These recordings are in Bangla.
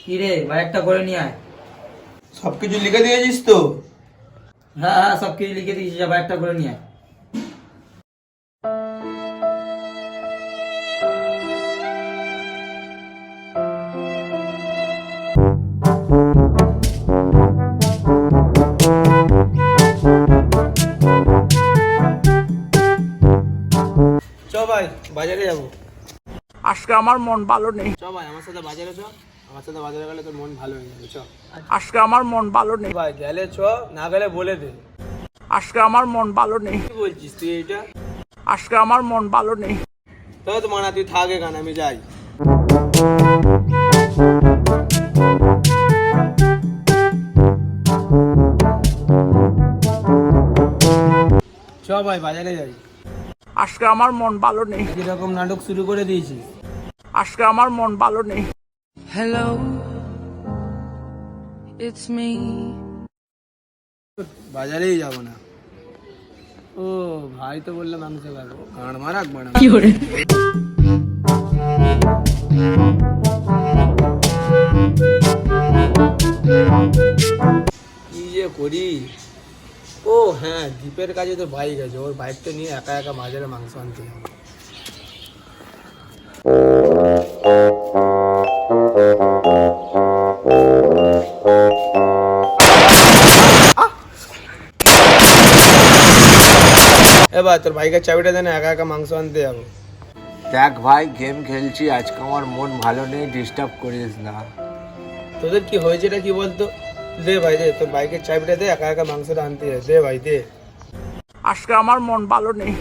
কি রে বাইকটা করে নিয়ে আয়। সব কিছু লিখে দিয়েছিস তো? হ্যাঁ হ্যাঁ সব কিছু লিখে দিয়েছি যা বাইকটা করে নিয়ে আয়। চ ভাই বাজারে যাব। আজকে আমার মন ভালো নেই। চ ভাই আমার সাথে বাজারে চ। আমার সাথে বাজারে গেলে তোর মন ভালো হয়ে যাবে চ। আজকে আমার মন ভালো নেই। ভাই গেলে চ না গেলে বলে দে। আজকে আমার মন ভালো নেই। কি বলছিস তুই এইটা? আজকে আমার মন ভালো নেই। তো মানা তুই থাক এখানে আমি যাই। চ ভাই বাজারে যাই। আজকে আমার মন ভালো নেই। কীরকম নাটক শুরু করে দিয়েছিস। আজকে আমার মন ভালো নেই। Hello, it's me. বাজারেই যাব না। ও ভাই তো বললে মাংস খাব গান মারাক বানা কি যে করি? ও হ্যাঁ দ্বীপের কাছে তো বাইক আছে ওর বাইকটা নিয়ে একা একা বাজারে মাংস আনতে যাব। এবার তোর বাইকের চাবিটা দেন একা একা মাংস আনতে যাব। দেখ ভাই গেম খেলছি আজকে আমার মন ভালো নেই ডিস্টার্ব করিস না। তোদের কি হয়েছে এটা কি বলতো? দে ভাই দে তোর বাইকের চাবিটা দে একা একা মাংসটা আনতে যায় দে ভাই দে। আজকে আমার মন ভালো নেই।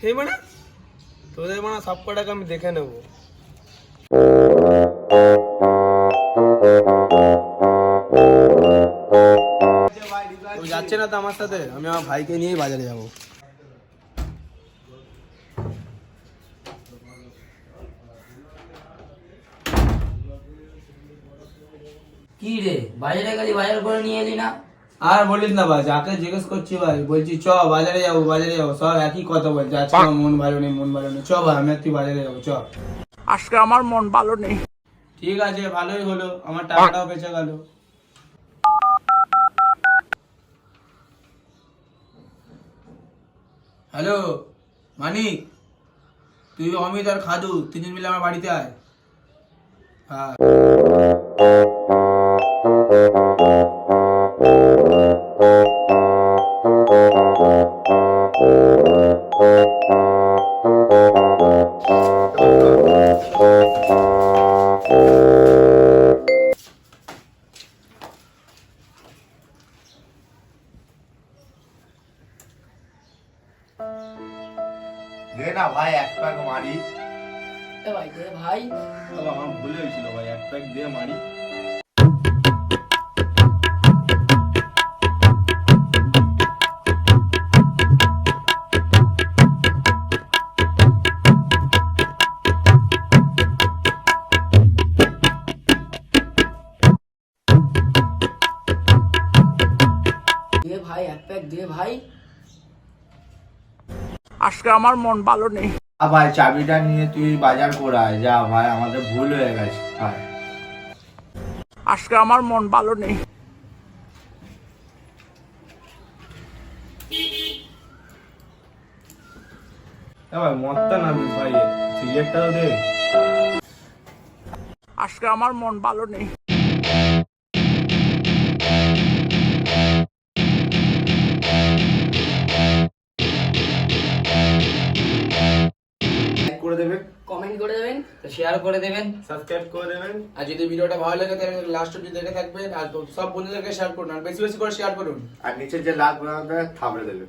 হে মানে? তোদের মানে সব কটাকে আমি দেখে নেব। যাচ্ছে না তো আমার সাথে আমি আমার ভাইকে নিয়েই বাজারে যাব। কি রে? বাজারে গেলি বাজার করে নিয়ে এলি না? আর বলিস না ভাই যাকে জিজ্ঞেস করছি ভাই বলছি চ বাজারে যাব বাজারে যাব। সব একই কথা বলছে আজকে আমার মন ভালো নেই মন ভালো নেই। চ ভাই আমি তুই বাজারে যাব চ। আজকে আমার মন ভালো নেই। ঠিক আছে ভালোই হলো আমার টাকাটাও বেঁচে গেল। হ্যালো মানিক তুই অমিত আর খাদু তিনজন মিলে আমার বাড়িতে আয়। হ্যাঁ। দে না ভাই এক প্যাক মারি। ভাই ভাই। আমার ভুল হয়েছিল ভাই এক প্যাক দিয়ে মারি। ভাই এক প্যাক দে ভাই। আজকে আমার মন ভালো নেই। ভাই চাবিটা নিয়ে তুই বাজার করে আয় যা ভাই আমাদের ভুল হয়ে গেছে ভাই। আজকে আমার মন ভালো নেই। ভাই মদটা না ভাই সিগারেটটাও দে। আজকে আমার মন ভালো নেই। কমেন্ট করে দেবেন। শেয়ার করে দেবেন। সাবস্ক্রাইব করে দেবেন। আর যদি ভিডিওটা ভালো লাগে তাহলে লাস্ট অব্দি দেখে থাকবেন। আর সব বন্ধুদেরকে শেয়ার করুন। আর বেশি বেশি করে শেয়ার করুন। আর নিচে যে লাল বানাতে থামড়ে দেবেন.